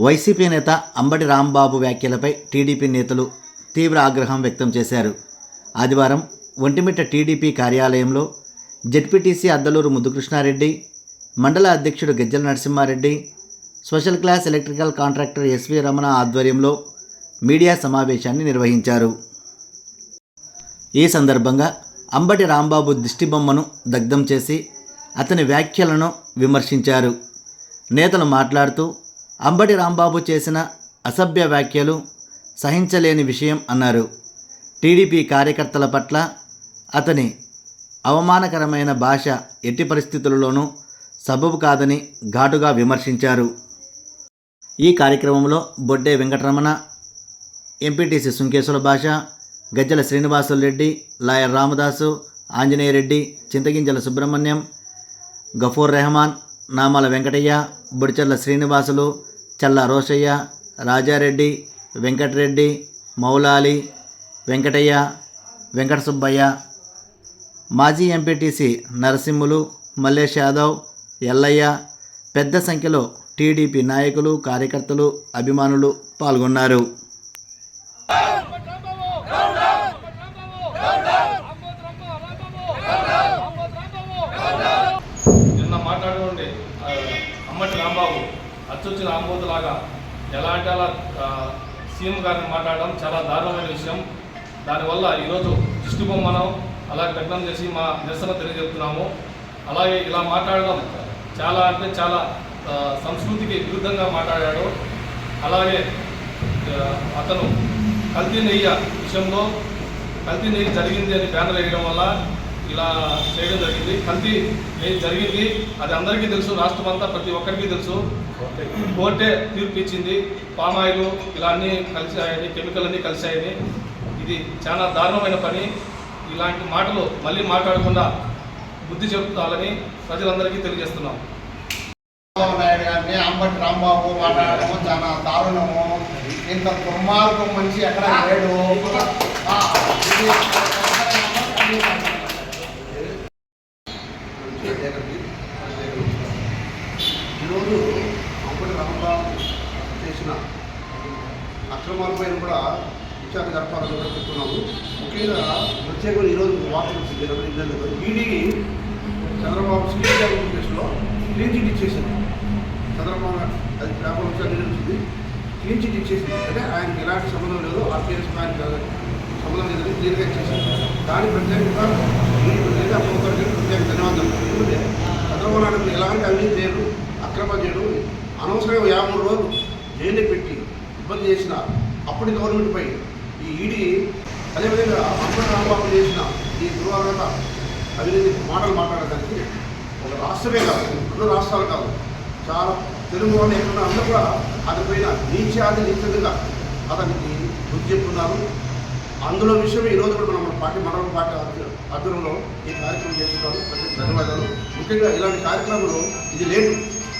YCP నేత అంబటి రాంబాబు వ్యాఖ్యలపై TDP నేతలు తీవ్ర ఆగ్రహం వ్యక్తం చేశారు. ఆదివారం ఒంటిమిట్ట టీడీపీ కార్యాలయంలో జడ్పీటీసీ అద్దలూరు ముద్దుకృష్ణారెడ్డి మండల అధ్యక్షుడు Gejjala Narasimhareddy special class electrical contractor SV Ramana ఆధ్వర్యంలో మీడియా సమావేశాన్ని నిర్వహించారు. ఈ సందర్భంగా అంబటి రాంబాబు దిష్టిబొమ్మను దగ్ధం చేసి అతని వ్యాఖ్యలను విమర్శించారు. నేతలు మాట్లాడుతూ అంబటి రాంబాబు చేసిన అసభ్య వ్యాఖ్యలు సహించలేని విషయం అన్నారు. టీడీపీ కార్యకర్తల పట్ల అతని అవమానకరమైన భాష ఎట్టి పరిస్థితులలోనూ సబబు కాదని ఘాటుగా విమర్శించారు. ఈ కార్యక్రమంలో బొడ్డే వెంకటరమణ ఎంపీటీసీ సుంకేశ్వర భాష గజ్జల శ్రీనివాసులు రెడ్డి లాయర్ రామదాసు ఆంజనేయరెడ్డి చింతగింజల సుబ్రహ్మణ్యం గఫూర్ రెహమాన్ నామాల వెంకటయ్య బుడిచర్ల శ్రీనివాసులు చల్ల రోషయ్య రాజారెడ్డి వెంకటరెడ్డి మౌలాలి వెంకటయ్య వెంకట సుబ్బయ్య మాజీ ఎంపీటీసీ నరసింహులు మల్లేష్ యాదవ్ ఎల్లయ్య పెద్ద సంఖ్యలో టీడీపీ నాయకులు కార్యకర్తలు అభిమానులు పాల్గొన్నారు నిన్న మాట్లాడుకోండి ఆ, అమ్మటి రాంబాబు అచ్చొచ్చిన రాంబోతులాగా ఎలా అంటే అలా సీఎం గారిని మాట్లాడడం చాలా దారుణమైన విషయం. దానివల్ల ఈరోజు దిష్టి బొమ్మనం అలా దగ్నం చేసి మా నిరసన తెలియజెప్తున్నాము అలాగే ఇలా మాట్లాడడం చాలా అంటే చాలా సంస్కృతికి విరుద్ధంగా మాట్లాడాడు. అలాగే అతను కల్తీ నెయ్య విషయంలో కల్తీ నెయ్యి జరిగింది అని బ్యానర్ వేయడం వల్ల ఇలా చేయడం జరిగింది. కల్తీ జరిగింది? అది అందరికీ తెలుసు. రాష్ట్రం అంతా ప్రతి ఒక్కరికి తెలుసు. కోర్టే. తీర్పు ఇచ్చింది పామాయిల్ ఇలా అన్నీ కలిసాయని కెమికల్ అన్నీ కలిసాయని ఇది చాలా దారుణమైన పని. ఇలాంటి మాటలు మళ్ళీ మాట్లాడకుండా బుద్ధి చెప్తాలని ప్రజలందరికీ తెలియజేస్తున్నాం. చంద్రబాబు నాయుడు గారిని అంబటి రాంబాబు మాట్లాడడము చాలా దారుణము. ఇంత దుర్మార్గం మనిషి ఎక్కడ లేడు ఆ, ఇది ఈరోజు అప్పటి రామరావు చేసిన అక్రమాలపైన కూడా విచారణ జరపాలని కూడా చెప్తున్నాము. ముఖ్యంగా ప్రత్యేకంగా ఈరోజు వార్తలు వచ్చింది ఈడీ చంద్రబాబు శ్రీకాకుళం కేసులో క్లీన్ చిట్ ఇచ్చేసింది. చంద్రబాబు అది పేపర్ వచ్చి వచ్చింది. క్లీన్ చిట్ ఇచ్చేసింది. అంటే ఆయనకి ఎలాంటి సంబంధం లేదు ఆర్టీఎస్ ఆయన ఆయనకి సంబంధం లేదని క్లియర్గా ఇచ్చేసింది. దాని ప్రత్యేకంగా ప్రత్యేక ప్రభుత్వానికి ప్రత్యేక ధన్యవాదాలు. ఎందుకంటే చంద్రబాబు నాయుడు ఎలాంటి అవినీతి చేయడు అక్రమ చేయడు. అనవసరంగా యాభై మూడు రోజులు జైలు పెట్టి ఇబ్బంది చేసిన అప్పటి గవర్నమెంట్పై ఈ ఈడీ అదేవిధంగా అప్పటి రామబాబు చేసిన ఈ దుర్వార్త అభివృద్ధి మాటలు మాట్లాడడానికి ఒక రాష్ట్రమే కాదు రెండు రాష్ట్రాలు కాదు చాలా తెలుగు వాళ్ళు ఎక్కడ అందరూ కూడా అతనిపైన నీచాది నీచంగా అతనికి బుద్ధి చెప్తున్నారు అందులో విషయం ఈ రోజు కూడా మన పార్టీ మండల పార్టీ ఆధ్వర్యం- ఆధ్వర్యంలో ఈ కార్యక్రమం చేస్తున్నారు. ప్రజలకు ధన్యవాదాలు. ముఖ్యంగా ఇలాంటి కార్యక్రమాలు ఇది లేదు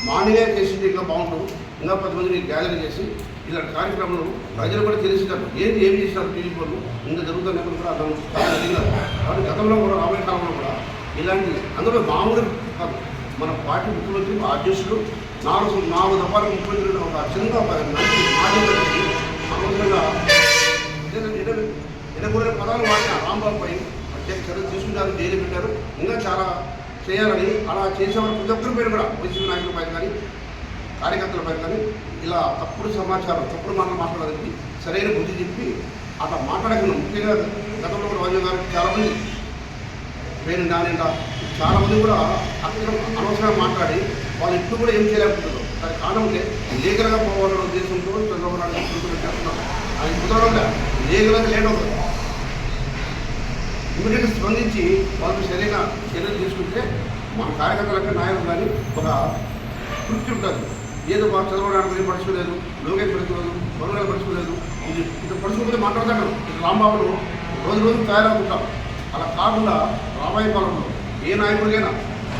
మార్నింగే చేసి ఇంకా బాగుంటుంది. ఇంకా పది మందిని గ్యాదరింగ్ చేసి ఇలాంటి కార్యక్రమం ప్రజలు కూడా తెలిసినారు ఏది ఏం చేసినారు టీవీ వాళ్ళు ఇంకా జరుగుతున్న కూడా అతను అడిగినారు కాబట్టి గతంలో కూడా రాబోయే కాలంలో కూడా ఇలాంటి అందులో మామూలు కాదు. మన పార్టీ ముఖ్యమంత్రి మా అధ్యక్షుడు నాలుగు నాలుగు దఫాల ముఖ్యమంత్రి ఒక చిన్న ఒక ఎనకూడని పదాలు వాడిన రాంబాబుపై ప్రత్యేక చర్యలు తీసుకుంటారు జైలు పెట్టారు. ఇంకా చాలా చేయాలని అలా చేసేవారు ప్రతి ఒక్కరి పేరు కూడా వైసీపీ నాయకులపై కానీ కార్యకర్తల పైన కానీ ఇలా తప్పుడు సమాచారం తప్పుడు మాటలు మాట్లాడడానికి సరైన బుద్ధి చెప్పి అట్లా మాట్లాడకుండా ముఖ్యంగా గతంలో కూడా వాజు గారు చాలామంది నేను నానిండా చాలామంది కూడా అక్రమ అనవసరంగా మాట్లాడి వాళ్ళు ఇప్పుడు కూడా ఏం చేయలేకపోతున్నారు. దాని కారణం ఉంటే లీగల్గా పోవాలన్న ఉద్దేశంతో చంద్రబాబు నాయుడు ప్రభుత్వం చేస్తున్నారు. ఆయన కుదరడంగా లేట్ అవుతుంది. ఇమీడియట్గా స్పందించి వాళ్ళకి సరైన చర్యలు తీసుకుంటే మన కార్యకర్తలకు నాయకులు కానీ ఒక తృప్తి ఉంటుంది. ఏదో మా చదవడానికి నేను పడుచుకోలేదు లోకేష్ పడుచుకోలేదు వరుణాలు పడుచుకోలేదు ఇది ఇది పడుచుకోకపోతే మాట్లాడతాను రాంబాబులు రోజు రోజు తయారవుతుంటాం అలా కాకుండా రాబోయే పాలనలో ఏ నాయకుడికైనా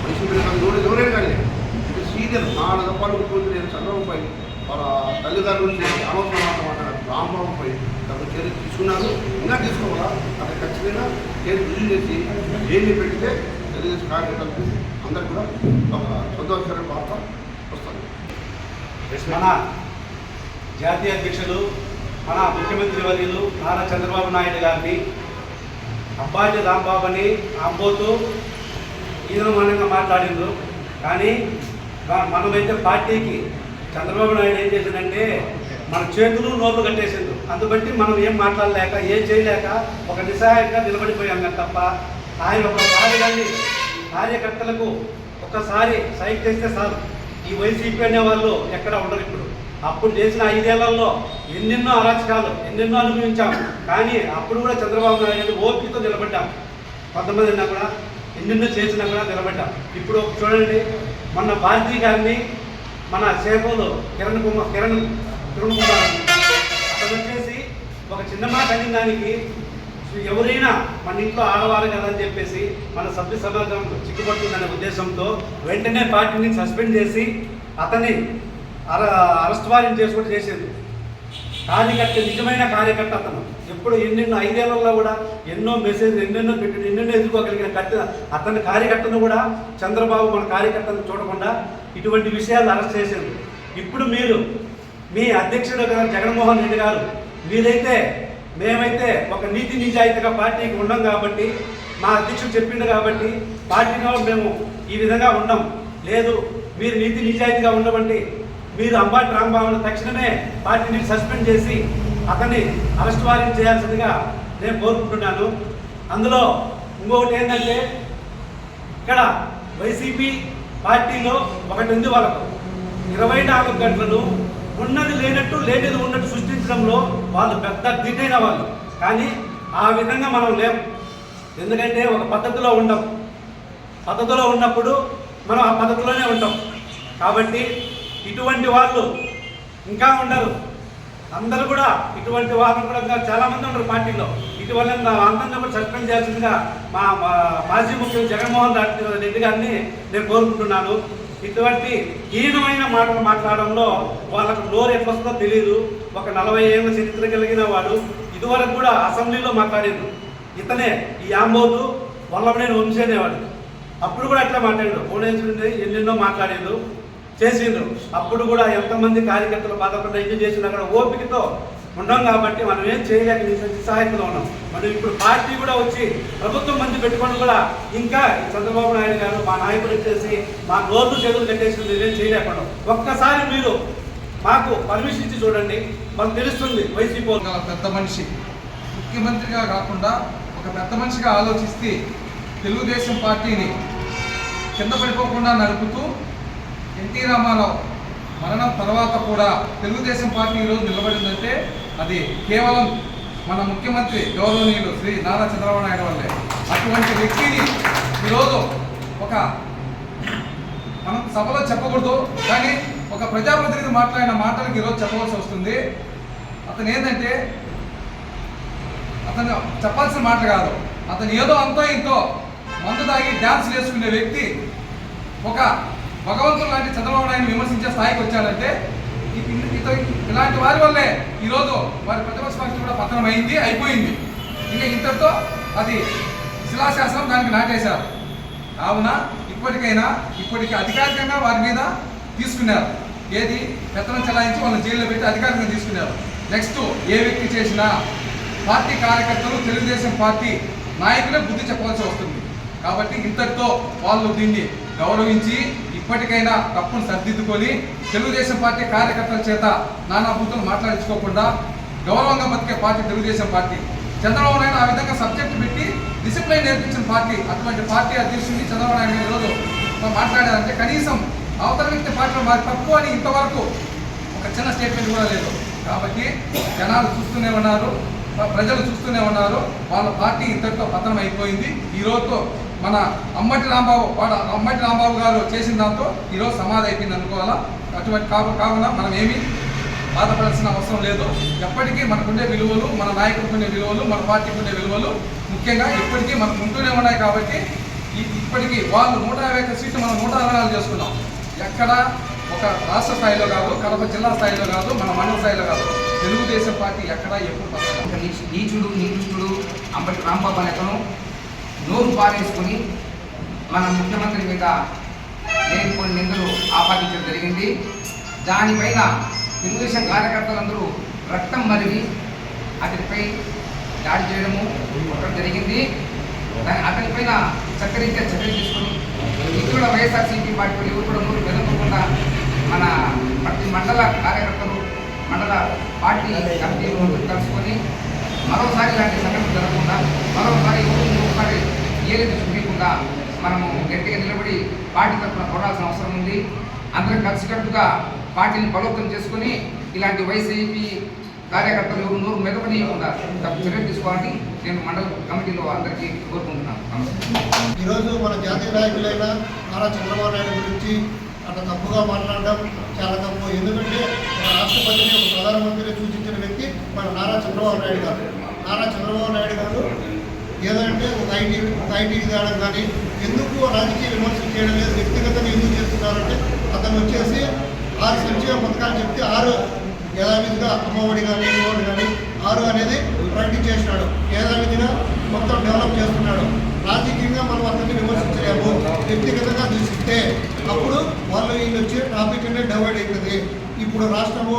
వైసీపీ కానీ ఎవరు ఎవరైనా కానీ ఇది సీనియర్ నాలుగు దఫాలు ముఖ్యమంత్రి నేను చంద్రబాబుపై వాళ్ళ తల్లిదండ్రులు నుంచి అనవసరం మాట మాట్లాడారు రాంబాబుపై తగు చర్య తీసుకున్నాను ఇంకా తీసుకోవాలా? అక్కడ ఖచ్చితంగా కేసు రుజువు చేసి జైలు పెడితే తెలుగుదేశం కార్యకర్తలకు అందరికి కూడా ఒక సంతోషకరమైన వార్త మన జాతీయ అధ్యక్షులు మన ముఖ్యమంత్రి వర్యులు నారా చంద్రబాబు నాయుడు గారిని అబ్బాయి రాంబాబు అని అంబోతూ ఈనమానంగా మాట్లాడిండ్రు. కానీ మనమైతే పార్టీకి చంద్రబాబు నాయుడు ఏం చేసిందంటే మన చేతులు నోట్లు కట్టేసిండు అందుబట్టి మనం ఏం మాట్లాడలేక ఏం చేయలేక ఒక నిస్సహాయంగా నిలబడిపోయాం కానీ తప్ప ఆయన ఒక కానీ కార్యకర్తలకు ఒక్కసారి సైక్ చేస్తే చాలు ఈ వైసీపీ అనే వాళ్ళు ఎక్కడ ఉండరు ఇప్పుడు. అప్పుడు చేసిన ఐదేళ్ళలో ఎన్నెన్నో అరాచకాలు ఎన్నెన్నో అనుభవించాం. కానీ అప్పుడు కూడా చంద్రబాబు నాయుడు ఓపికతో నిలబడ్డాం. కొంతమంది ఉన్నా కూడా ఎన్నెన్నో చేసినా కూడా నిలబడ్డాం. ఇప్పుడు చూడండి మొన్న భారతీ గారిని మన సేపలు కిరణ్ కుమార్ కిరణ్ కిరణ్ కుమార్ అతను వచ్చేసి ఒక చిన్న మాట అడిగిన దానికి ఎవరైనా మన ఇంట్లో ఆడవారు కదా అని చెప్పేసి మన సభ్య సమాజం చిక్కుపడుతుందనే ఉద్దేశంతో వెంటనే పార్టీని సస్పెండ్ చేసి అతన్ని అర అరెస్ట్ వారెంట్ చేసి కూడా చేసేది. కార్యకర్త నిజమైన కార్యకర్త అతను. ఎప్పుడు ఎన్నెన్నో ఐదేళ్ళలో కూడా ఎన్నో మెసేజ్ ఎన్నెన్నో పెట్టి ఎన్నెన్నో ఎదుర్కోగలిగిన కర్త అతని కార్యకర్తను కూడా చంద్రబాబు మన కార్యకర్తను చూడకుండా ఇటువంటి విషయాలు అరెస్ట్ చేసేది. ఇప్పుడు మీరు మీ అధ్యక్షుడు గారు జగన్మోహన్ రెడ్డి గారు మీరైతే మేమైతే ఒక నీతి నిజాయితీగా పార్టీకి ఉండం కాబట్టి మా అధ్యక్షుడు చెప్పిండు కాబట్టి పార్టీలో మేము ఈ విధంగా ఉండం లేదు మీరు నీతి నిజాయితీగా ఉండబండి మీరు అంబాటి రాంబాబును తక్షణమే పార్టీని సస్పెండ్ చేసి అతన్ని అరెస్ట్ వారెంట్ చేయాల్సిందిగా నేను కోరుకుంటున్నాను. అందులో ఇంకొకటి ఏంటంటే ఇక్కడ వైసీపీ పార్టీలో ఒకటి ఉంది వాళ్ళకు. ఇరవై నాలుగు గంటలను ఉన్నది లేనట్టు లేనిది ఉన్నట్టు సృష్టించడంలో వాళ్ళు పెద్ద దిట్టైన వాళ్ళు. కానీ ఆ విధంగా మనం లేం. ఎందుకంటే ఒక పద్ధతిలో ఉండం. పద్ధతిలో ఉన్నప్పుడు మనం ఆ పద్ధతిలోనే ఉంటాం. కాబట్టి ఇటువంటి వాళ్ళు ఇంకా ఉండరు. అందరూ కూడా ఇటువంటి వాళ్ళు కూడా ఇంకా చాలా ఉన్నారు పార్టీలో. ఇటీవల అందరినీ కూడా సస్పెండ్ చేయాల్సిందిగా మా మా మాజీ ముఖ్యమంత్రి జగన్మోహన్ రెడ్డి గారిని నేను కోరుకుంటున్నాను. ఇటువంటి హీనమైన మాటలు మాట్లాడడంలో వాళ్ళకు నోరు ఎట్లొస్తుందో తెలియదు ఒక నలభై ఏళ్ళ చరిత్ర కలిగిన వాడు ఇదివరకు కూడా అసెంబ్లీలో మాట్లాడాడు ఇతనే ఈ ఆంబోతు వల్లభనేని వంశీ అనేవాడు. అప్పుడు కూడా అట్లా మాట్లాడాడు. భువనేశ్వరి ఎన్నెన్నో మాట్లాడాడు చేసిండ్రు. అప్పుడు కూడా ఎంతమంది కార్యకర్తలు బాధపడ్డా ఇది చేసినా అక్కడ ఓపికతో ఉన్నాం కాబట్టి మనం ఏం చేయలేక సహాయంగా ఉన్నాం. మనం ఇప్పుడు పార్టీ కూడా వచ్చి ప్రభుత్వం మంది పెట్టుకొని కూడా ఇంకా చంద్రబాబు నాయుడు గారు మా నాయకులు వచ్చేసి మా నోర్లు చేతులు కట్టేసి నేనేం చేయలేకపోవడం. ఒక్కసారి మీరు మాకు పర్మిషన్ ఇచ్చి చూడండి. మనకు తెలుస్తుంది వైసీపీ పెద్ద మనిషి. ముఖ్యమంత్రిగా కాకుండా ఒక పెద్ద మనిషిగా ఆలోచిస్తే తెలుగుదేశం పార్టీని కింద పడిపోకుండా నడుపుతూ ఎన్టీ రామారావు మరణం తర్వాత కూడా తెలుగుదేశం పార్టీ ఈరోజు నిలబడిందంటే అది కేవలం మన ముఖ్యమంత్రి గౌరవనీయులు శ్రీ నారా చంద్రబాబు నాయుడు వల్లే. అటువంటి వ్యక్తిని ఈరోజు ఒక మనం సభలో చెప్పకూడదు కానీ ఒక ప్రజాప్రతినిధి మాట్లాడిన మాటలకు ఈరోజు చెప్పవలసి వస్తుంది. అతను ఏంటంటే అతను చెప్పాల్సిన మాట కాదు. అతను ఏదో అంతో ఇంతో మందు తాగి డ్యాన్స్ వేసుకునే వ్యక్తి ఒక భగవంతుడు లాంటి చంద్రబాబు నాయుడు విమర్శించే స్థాయికి వచ్చాడంటే ఇలాంటి వారి వల్లే ఈరోజు వారి ప్రతిభ స్పష్ట కూడా పతనం అయింది అయిపోయింది. ఇంకా ఇంతటితో అది శిలాశాసనం దానికి నాటేశారు. కావున ఇప్పటికైనా ఇప్పటికి అధికారికంగా వారి మీద తీసుకున్నారు. ఏది పెత్తనం చలాయించి వాళ్ళని జైల్లో పెట్టి అధికారికంగా తీసుకున్నారు. నెక్స్ట్ ఏ వ్యక్తి చేసినా పార్టీ కార్యకర్తలు తెలుగుదేశం పార్టీ నాయకులే బుద్ధి చెప్పవలసి వస్తుంది. కాబట్టి ఇంతటితో వాళ్ళు దీన్ని గౌరవించి ఇప్పటికైనా తప్పును సర్దిద్దుకొని తెలుగుదేశం పార్టీ కార్యకర్తల చేత నానా బూతులు మాట్లాడించుకోకుండా గౌరవంగా బతికే పార్టీ తెలుగుదేశం పార్టీ. చంద్రబాబు నాయుడు ఆ విధంగా సబ్జెక్ట్ పెట్టి డిసిప్లైన్ నేర్పించిన పార్టీ. అటువంటి పార్టీ అధ్యక్షుడిని చంద్రబాబు నాయుడు ఈరోజు మాట్లాడారంటే కనీసం అవతల వ్యక్తి పార్టీలో మాకు తప్పు అని ఇంతవరకు ఒక చిన్న స్టేట్మెంట్ కూడా లేదు. కాబట్టి జనాలు చూస్తూనే ఉన్నారు ప్రజలు చూస్తూనే ఉన్నారు. వాళ్ళ పార్టీ ఇంతటితో పతనం అయిపోయింది ఈ రోజుతో మన అమ్మటి రాంబాబు వాడు అమ్మటి రాంబాబు గారు చేసిన దాంతో ఈరోజు సమాధి అయిపోయింది అనుకోవాలా? అటువంటి కావు కావున మనం ఏమీ బాధపడాల్సిన అవసరం లేదు. ఎప్పటికీ మనకుండే విలువలు మన నాయకులకు ఉండే విలువలు మన పార్టీకి ఉండే విలువలు ముఖ్యంగా ఇప్పటికీ మనకు ఉంటూనే ఉన్నాయి కాబట్టి ఇప్పటికీ వాళ్ళు నూట యాభై ఒక్క సీట్లు మనం నూట అరవై నాలుగు చేసుకున్నాం. ఎక్కడ ఒక రాష్ట్ర స్థాయిలో కాదు కడప జిల్లా స్థాయిలో కాదు మన మండల స్థాయిలో కాదు. తెలుగుదేశం పార్టీ ఎక్కడ ఎప్పుడు నీచుడు నీచుడు అంబటి రాంబాబు అనేతను నోరు పారేసుకుని మన ముఖ్యమంత్రి మీద నేను కొన్ని నిందలు ఆపాదించడం జరిగింది. దానిపైన తెలుగుదేశం కార్యకర్తలందరూ రక్తం మరిగి అతనిపై దాడి చేయడము ఒకటి జరిగింది. దాని అతనిపైన చక్కరీత్యా చర్యలు తీసుకుని ఇతరుల వైఎస్ఆర్సీపీ పార్టీ వాళ్ళు ఎవరు కూడా నోరు మన ప్రతి మండల కార్యకర్తలు మండల పార్టీ కమిటీలు కలుసుకొని మరోసారి ఇలాంటి సంఘటన జరగకుండా మరోసారి ఒకసారి ఏలేదు చూపించకుండా మనము గట్టిగా నిలబడి పార్టీ తరఫున పోరాడాల్సిన అవసరం ఉంది. అందరం కలిసికట్టుగా పార్టీని బలోపేతం చేసుకుని ఇలాంటి వైసీపీ కార్యకర్తలు ఎవరు నోరు మెదపనీయకుండా తప్పు చర్యలు తీసుకోవాలని నేను మండల కమిటీలో అందరికీ కోరుకుంటున్నాను. ఈరోజు మన జాతీయ నాయకులైన నారా చంద్రబాబు నాయుడు గురించి అట్లా తప్పుగా మాట్లాడడం చాలా తప్పు. ఎందుకంటే రాష్ట్రపతిని ఒక ప్రధానమంత్రిని సూచించిన వ్యక్తి మన నారా చంద్రబాబు నాయుడు గారు. నారా చంద్రబాబు నాయుడు గారు ఏదంటే ఒక ఐటీ ఒక ఐటీ తేడం కానీ ఎందుకు రాజకీయ విమర్శలు చేయడం లేదు? వ్యక్తిగతంగా ఎందుకు చేస్తున్నారంటే అతను వచ్చేసి ఆరు సంక్షేమ పథకాలు చెప్తే ఆరు యథావిధిగా అమ్మఒడి కానీ ఇవ్వడి కానీ ఆరు అనేది ప్రకటించేసినాడు. యథావిధిగా మొత్తం డెవలప్ చేస్తున్నాడు. రాజకీయంగా మనం అతన్ని విమర్శించలేము. వ్యక్తిగతంగా చూసిస్తే అప్పుడు వాళ్ళు వీళ్ళు వచ్చే టాపిక్ అనేది డైవర్ట్ అవుతుంది ఇప్పుడు రాష్ట్రము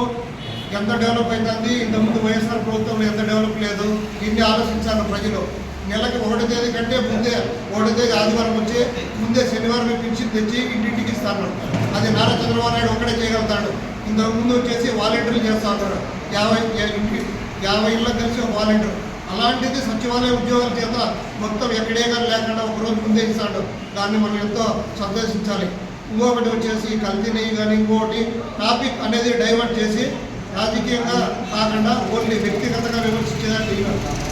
ఎంత డెవలప్ అవుతుంది ఇంతకుముందు వైఎస్ఆర్ ప్రభుత్వంలో ఎంత డెవలప్ లేదు ఇన్ని ఆలోచించాలి ప్రజలు. నెలకి ఒకటి తేదీ కంటే ముందే ఒకటి తేదీ ఆదివారం వచ్చి ముందే శనివారం పిలిచి తెచ్చి ఇంటింటికి ఇస్తాను. అది నారా చంద్రబాబు నాయుడు ఒక్కడే చేయగలుగుతాడు. ఇంతకు ముందు వచ్చేసి వాలంటీర్లు చేస్తా ఉన్నారు. యాభై ఇంటి యాభై ఇళ్ళకి కలిసి ఒక వాలంటీర్ అలాంటిది సచివాలయ ఉద్యోగాల చేత మొత్తం ఎక్కడే కానీ లేకుండా ఒక రోజు ముందే ఇస్తాడు. దాన్ని మనం ఎంతో సందర్శించాలి ఇంకొకటి వచ్చేసి కల్తీ నెయ్యి కానీ ఇంకొకటి టాపిక్ అనేది డైవర్ట్ చేసి రాజకీయంగా కాకుండా ఓన్లీ వ్యక్తిగతంగా విమర్శించేదాన్ని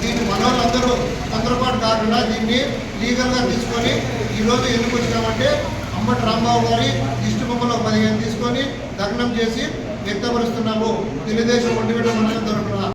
దీన్ని మనవాళ్ళందరూ తొందరపాటు కాకుండా దీన్ని లీగల్గా తీసుకొని ఈరోజు ఎందుకు వచ్చినామంటే అమ్మటి రాంబాబు గారి దిష్టి బొమ్మలో పదిహేను తీసుకొని దగ్నం చేసి వ్యక్తపరుస్తున్నాము. తెలుగుదేశం ఒంటి మండలం తరఫున